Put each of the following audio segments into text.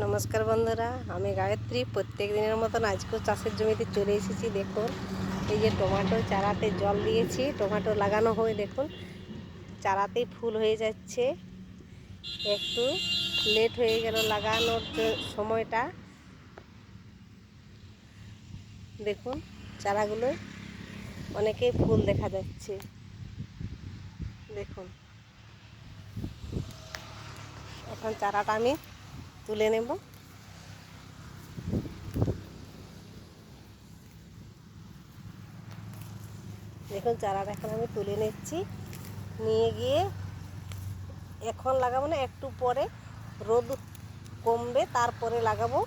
নমস্কার বন্ধুরা, আমি গায়ত্রী। প্রত্যেক দিনের মতন আজকেও চাষের জমিতে চলে এসেছি, দেখুন। এই যে টমেটো চারাতে জল দিয়েছি, টমেটো লাগানো হয়ে, দেখুন। চারাতেই ফুল হয়ে যাচ্ছে। একটু লেট হয়ে গেল লাগানোর সময়টা। দেখুন, চারাগুলো অনেকেই ফুল দেখা যাচ্ছে। দেখুন। এখন চারাটা আমি তুলে নেব। দেখুন, চারাটা এখন আমি তুলে নিচ্ছি। নিয়ে গিয়ে এখন লাগাবো না, একটু পরে রোদ কমবে, তারপরে লাগাবো।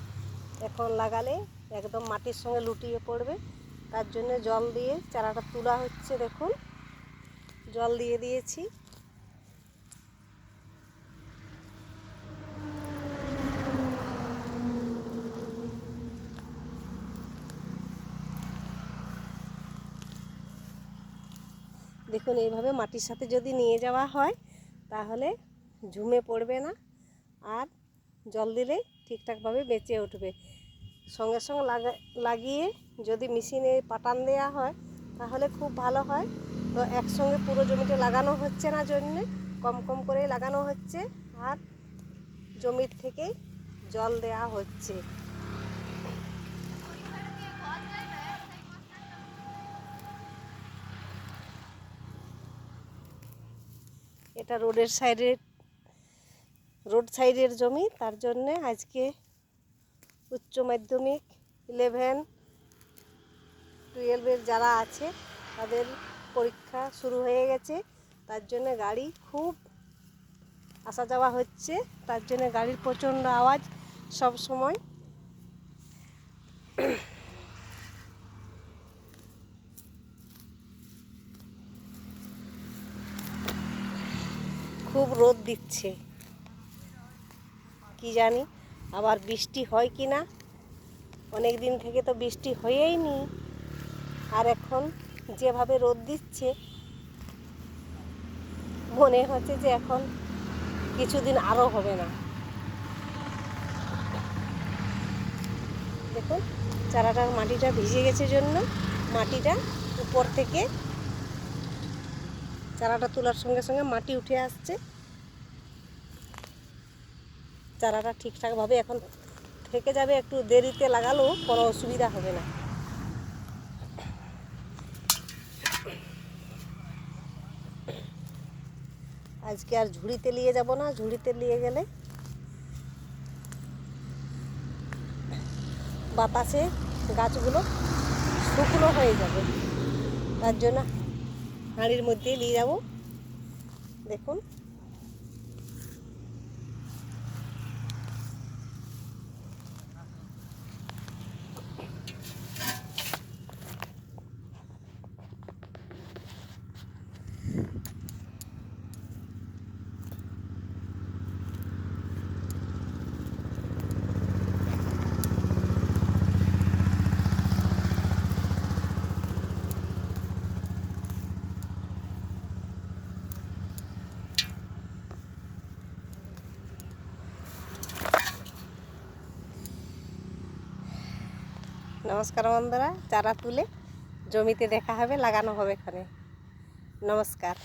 এখন লাগালে একদম মাটির সঙ্গে লুটিয়ে পড়বে। তার জন্য জল দিয়ে চারাটা তোলা হচ্ছে, দেখুন। জল দিয়ে দিয়েছি। দেখুন, এইভাবে মাটির সাথে যদি নিয়ে যাওয়া হয়, তাহলে ঝুমে পড়বে না আর জল দিলে ঠিকঠাকভাবে বেঁচে উঠবে। সঙ্গে সঙ্গে লাগা, লাগিয়ে যদি মেশিনে পাটান দেওয়া হয়, তাহলে খুব ভালো হয়। তো একসঙ্গে পুরো জমিতে লাগানো হচ্ছে না জন্যে, কম কম করে লাগানো হচ্ছে আর জমির থেকে জল দেওয়া হচ্ছে। এটা রোডের সাইডের রোড সাইডের জমি, তার জন্যে আজকে উচ্চ মাধ্যমিক ইলেভেন টুয়েলভের যারা আছে, তাদের পরীক্ষা শুরু হয়ে গেছে। তার জন্য গাড়ি খুব আসা যাওয়া হচ্ছে। তার জন্য গাড়ির প্রচণ্ড আওয়াজ সব সময়। খুব রোদ দিচ্ছে। কি জানি, আবার বৃষ্টি হয় কি না? অনেক দিন থেকে তো বৃষ্টি হয়েই নি আর এখন যেভাবে রোদ দিচ্ছে, মনে হচ্ছে যে এখন কিছুদিন আরও হবে না। দেখুন, চারাটার মাটিটা ভিজে গেছে জন্য মাটিটা উপর থেকে চারাটা তোলার সঙ্গে সঙ্গে মাটি উঠে আসছে। চারাটা ঠিকঠাকভাবে এখন থেকে যাবে, একটু দেরিতে লাগালেও কোনো অসুবিধা হবে না। আজকে আর ঝুড়িতে নিয়ে যাব না, ঝুড়িতে নিয়ে গেলে বাতাসে গাছগুলো শুকনো হয়ে যাবে। তার জন্য হাঁড়ির মধ্যে নিয়ে যাব। দেখুন। নমস্কার বন্ধুরা চারা তুলে জমিতে দেখা হবে লাগানো হবে এখানে। নমস্কার।